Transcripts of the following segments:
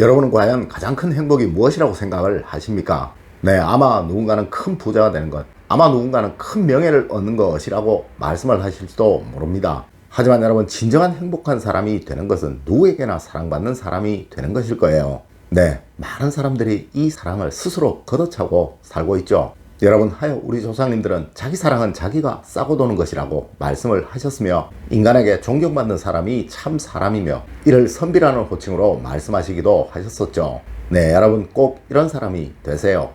여러분은 과연 가장 큰 행복이 무엇이라고 생각을 하십니까? 네, 아마 누군가는 큰 부자가 되는 것, 아마 누군가는 큰 명예를 얻는 것이라고 말씀을 하실지도 모릅니다. 하지만 여러분, 진정한 행복한 사람이 되는 것은 누구에게나 사랑받는 사람이 되는 것일 거예요. 네, 많은 사람들이 이 사랑을 스스로 걷어차고 살고 있죠. 여러분, 하여 우리 조상님들은 자기 사랑은 자기가 싸고 도는 것이라고 말씀을 하셨으며 인간에게 존경받는 사람이 참 사람이며 이를 선비라는 호칭으로 말씀하시기도 하셨었죠. 네, 여러분 꼭 이런 사람이 되세요.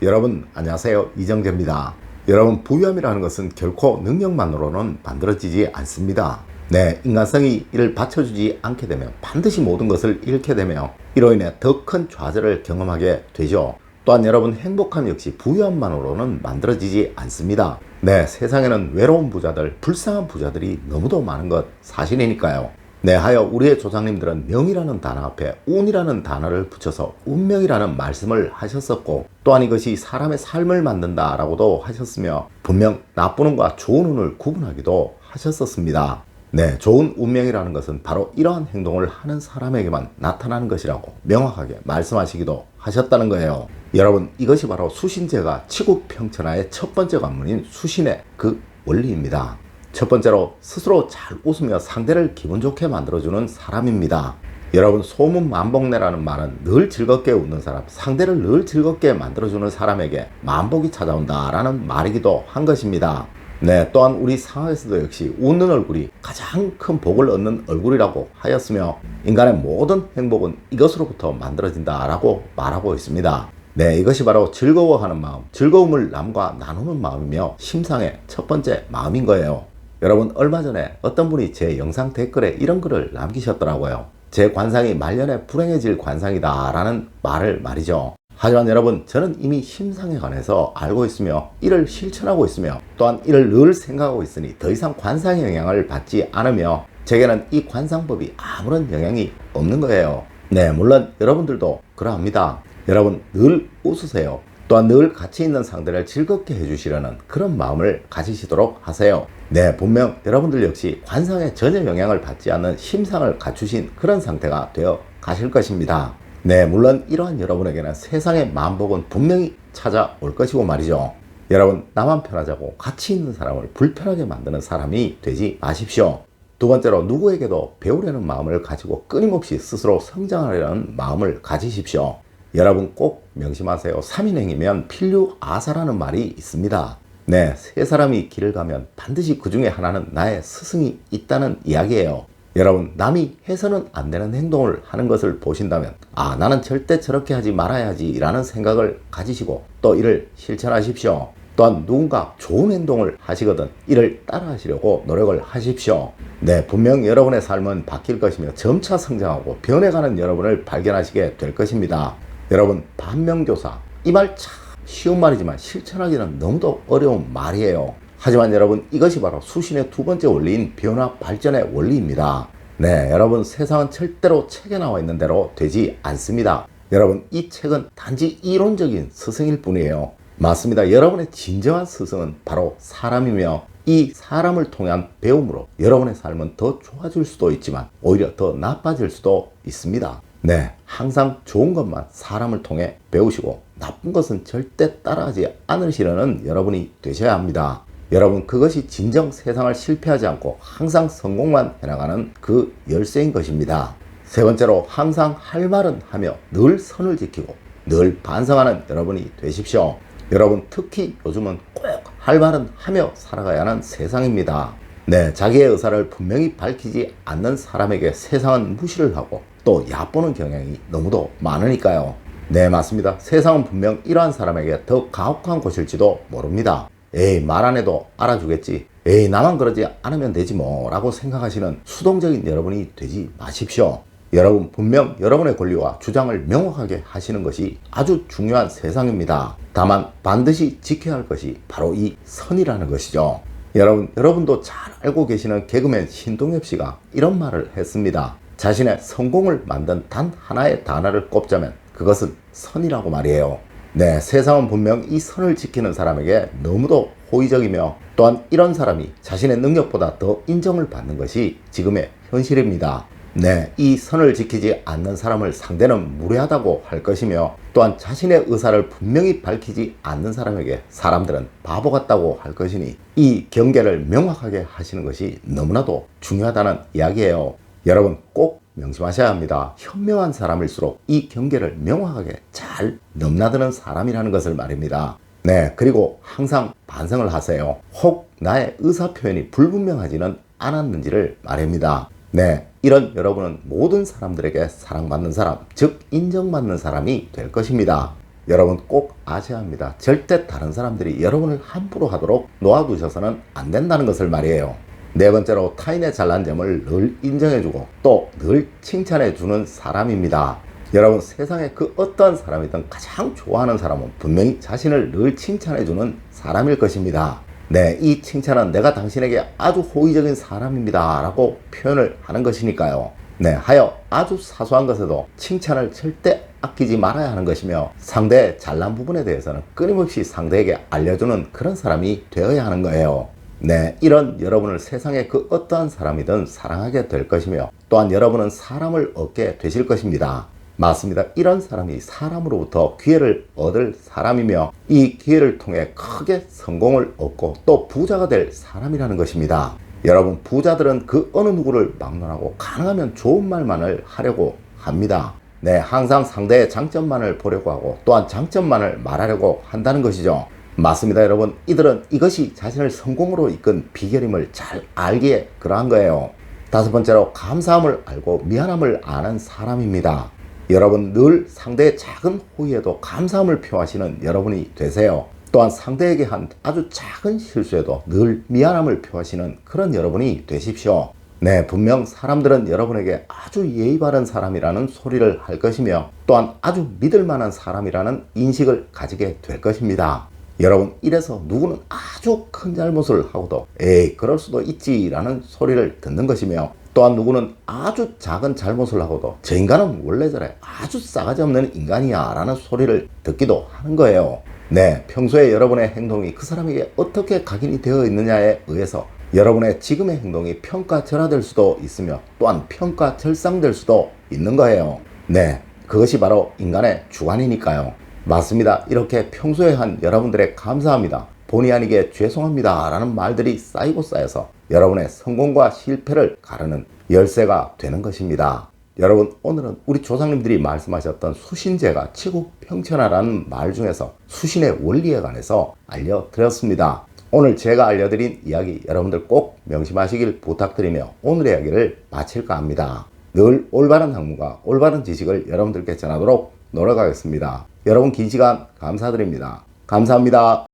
여러분 안녕하세요 이정재입니다. 여러분 부유함이라는 것은 결코 능력만으로는 만들어지지 않습니다. 네, 인간성이 이를 받쳐주지 않게 되면 반드시 모든 것을 잃게 되며 이로 인해 더 큰 좌절을 경험하게 되죠. 또한 여러분 행복함 역시 부유함만으로는 만들어지지 않습니다. 네, 세상에는 외로운 부자들, 불쌍한 부자들이 너무도 많은 것 사실이니까요. 네, 하여 우리의 조상님들은 명이라는 단어 앞에 운이라는 단어를 붙여서 운명이라는 말씀을 하셨었고 또한 이것이 사람의 삶을 만든다라고도 하셨으며 분명 나쁜 운과 좋은 운을 구분하기도 하셨었습니다. 네, 좋은 운명이라는 것은 바로 이러한 행동을 하는 사람에게만 나타나는 것이라고 명확하게 말씀하시기도 하셨다는 거예요. 여러분, 이것이 바로 수신제가 치국평천하의 첫 번째 관문인 수신의 그 원리입니다. 첫 번째로 스스로 잘 웃으며 상대를 기분 좋게 만들어주는 사람입니다. 여러분 소문 만복내라는 말은 늘 즐겁게 웃는 사람, 상대를 늘 즐겁게 만들어주는 사람에게 만복이 찾아온다라는 말이기도 한 것입니다. 네, 또한 우리 상하에서도 역시 웃는 얼굴이 가장 큰 복을 얻는 얼굴이라고 하였으며 인간의 모든 행복은 이것으로부터 만들어진다라고 말하고 있습니다. 네, 이것이 바로 즐거워하는 마음, 즐거움을 남과 나누는 마음이며 심상의 첫 번째 마음인 거예요. 여러분 얼마 전에 어떤 분이 제 영상 댓글에 이런 글을 남기셨더라고요. 제 관상이 말년에 불행해질 관상이다 라는 말을 말이죠. 하지만 여러분 저는 이미 심상에 관해서 알고 있으며 이를 실천하고 있으며 또한 이를 늘 생각하고 있으니 더 이상 관상의 영향을 받지 않으며 제게는 이 관상법이 아무런 영향이 없는 거예요. 네 물론 여러분들도 그러합니다. 여러분 늘 웃으세요. 또한 늘 같이 있는 상대를 즐겁게 해주시려는 그런 마음을 가지시도록 하세요. 네, 분명 여러분들 역시 관상에 전혀 영향을 받지 않는 심상을 갖추신 그런 상태가 되어 가실 것입니다. 네, 물론 이러한 여러분에게는 세상의 만복은 분명히 찾아올 것이고 말이죠. 여러분, 나만 편하자고 같이 있는 사람을 불편하게 만드는 사람이 되지 마십시오. 두 번째로 누구에게도 배우려는 마음을 가지고 끊임없이 스스로 성장하려는 마음을 가지십시오. 여러분 꼭 명심하세요. 3인행이면 필류 아사라는 말이 있습니다. 네, 세 사람이 길을 가면 반드시 그 중에 하나는 나의 스승이 있다는 이야기예요. 여러분, 남이 해서는 안 되는 행동을 하는 것을 보신다면, 아, 나는 절대 저렇게 하지 말아야지 라는 생각을 가지시고 또 이를 실천하십시오. 또한 누군가 좋은 행동을 하시거든 이를 따라 하시려고 노력을 하십시오. 네, 분명 여러분의 삶은 바뀔 것이며 점차 성장하고 변해가는 여러분을 발견하시게 될 것입니다. 여러분 반면교사 이 말 참 쉬운 말이지만 실천하기는 너무도 어려운 말이에요. 하지만 여러분 이것이 바로 수신의 두 번째 원리인 변화 발전의 원리입니다. 네, 여러분 세상은 절대로 책에 나와 있는 대로 되지 않습니다. 여러분 이 책은 단지 이론적인 스승일 뿐이에요. 맞습니다. 여러분의 진정한 스승은 바로 사람이며 이 사람을 통한 배움으로 여러분의 삶은 더 좋아질 수도 있지만 오히려 더 나빠질 수도 있습니다. 네, 항상 좋은 것만 사람을 통해 배우시고 나쁜 것은 절대 따라하지 않으시려는 여러분이 되셔야 합니다. 여러분, 그것이 진정 세상을 실패하지 않고 항상 성공만 해나가는 그 열쇠인 것입니다. 세 번째로 항상 할 말은 하며 늘 선을 지키고 늘 반성하는 여러분이 되십시오. 여러분, 특히 요즘은 꼭 할 말은 하며 살아가야 하는 세상입니다. 네, 자기의 의사를 분명히 밝히지 않는 사람에게 세상은 무시를 하고 또 얕보는 경향이 너무도 많으니까요. 네, 맞습니다. 세상은 분명 이러한 사람에게 더 가혹한 곳일지도 모릅니다. 에이, 말 안 해도 알아주겠지. 에이, 나만 그러지 않으면 되지 뭐. 라고 생각하시는 수동적인 여러분이 되지 마십시오. 여러분, 분명 여러분의 권리와 주장을 명확하게 하시는 것이 아주 중요한 세상입니다. 다만 반드시 지켜야 할 것이 바로 이 선이라는 것이죠. 여러분, 여러분도 잘 알고 계시는 개그맨 신동엽 씨가 이런 말을 했습니다. 자신의 성공을 만든 단 하나의 단어를 꼽자면 그것은 선이라고 말이에요. 네, 세상은 분명 이 선을 지키는 사람에게 너무도 호의적이며 또한 이런 사람이 자신의 능력보다 더 인정을 받는 것이 지금의 현실입니다. 네, 이 선을 지키지 않는 사람을 상대는 무례하다고 할 것이며 또한 자신의 의사를 분명히 밝히지 않는 사람에게 사람들은 바보 같다고 할 것이니 이 경계를 명확하게 하시는 것이 너무나도 중요하다는 이야기예요. 여러분 꼭 명심하셔야 합니다. 현명한 사람일수록 이 경계를 명확하게 잘 넘나드는 사람이라는 것을 말입니다. 네, 그리고 항상 반성을 하세요. 혹 나의 의사 표현이 불분명하지는 않았는지를 말입니다. 네, 이런 여러분은 모든 사람들에게 사랑받는 사람, 즉 인정받는 사람이 될 것입니다. 여러분 꼭 아셔야 합니다. 절대 다른 사람들이 여러분을 함부로 하도록 놓아두셔서는 안 된다는 것을 말이에요. 네 번째로 타인의 잘난 점을 늘 인정해주고 또 늘 칭찬해주는 사람입니다. 여러분 세상에 그 어떤 사람이든 가장 좋아하는 사람은 분명히 자신을 늘 칭찬해주는 사람일 것입니다. 네, 이 칭찬은 내가 당신에게 아주 호의적인 사람입니다. 라고 표현을 하는 것이니까요. 네, 하여 아주 사소한 것에도 칭찬을 절대 아끼지 말아야 하는 것이며 상대의 잘난 부분에 대해서는 끊임없이 상대에게 알려주는 그런 사람이 되어야 하는 거예요. 네, 이런 여러분을 세상의 그 어떠한 사람이든 사랑하게 될 것이며 또한 여러분은 사람을 얻게 되실 것입니다. 맞습니다. 이런 사람이 사람으로부터 기회를 얻을 사람이며 이 기회를 통해 크게 성공을 얻고 또 부자가 될 사람이라는 것입니다. 여러분 부자들은 그 어느 누구를 막론하고 가능하면 좋은 말만을 하려고 합니다. 네, 항상 상대의 장점만을 보려고 하고 또한 장점만을 말하려고 한다는 것이죠. 맞습니다, 여러분. 이들은 이것이 자신을 성공으로 이끈 비결임을 잘 알기에 그러한 거예요. 다섯 번째로 감사함을 알고 미안함을 아는 사람입니다. 여러분 늘 상대의 작은 호의에도 감사함을 표하시는 여러분이 되세요. 또한 상대에게 한 아주 작은 실수에도 늘 미안함을 표하시는 그런 여러분이 되십시오. 네, 분명 사람들은 여러분에게 아주 예의 바른 사람이라는 소리를 할 것이며 또한 아주 믿을 만한 사람이라는 인식을 가지게 될 것입니다. 여러분, 이래서 누구는 아주 큰 잘못을 하고도 에이, 그럴 수도 있지라는 소리를 듣는 것이며 또한 누구는 아주 작은 잘못을 하고도 저 인간은 원래 저래 아주 싸가지 없는 인간이야 라는 소리를 듣기도 하는 거예요. 네, 평소에 여러분의 행동이 그 사람에게 어떻게 각인이 되어 있느냐에 의해서 여러분의 지금의 행동이 평가절하될 수도 있으며 또한 평가절상될 수도 있는 거예요. 네, 그것이 바로 인간의 주관이니까요. 맞습니다. 이렇게 평소에 한 여러분들의 감사합니다. 본의 아니게 죄송합니다. 라는 말들이 쌓이고 쌓여서 여러분의 성공과 실패를 가르는 열쇠가 되는 것입니다. 여러분, 오늘은 우리 조상님들이 말씀하셨던 수신제가 치국 평천하라는 말 중에서 수신의 원리에 관해서 알려드렸습니다. 오늘 제가 알려드린 이야기 여러분들 꼭 명심하시길 부탁드리며 오늘의 이야기를 마칠까 합니다. 늘 올바른 학문과 올바른 지식을 여러분들께 전하도록 노력하겠습니다. 여러분 긴 시간 감사드립니다. 감사합니다.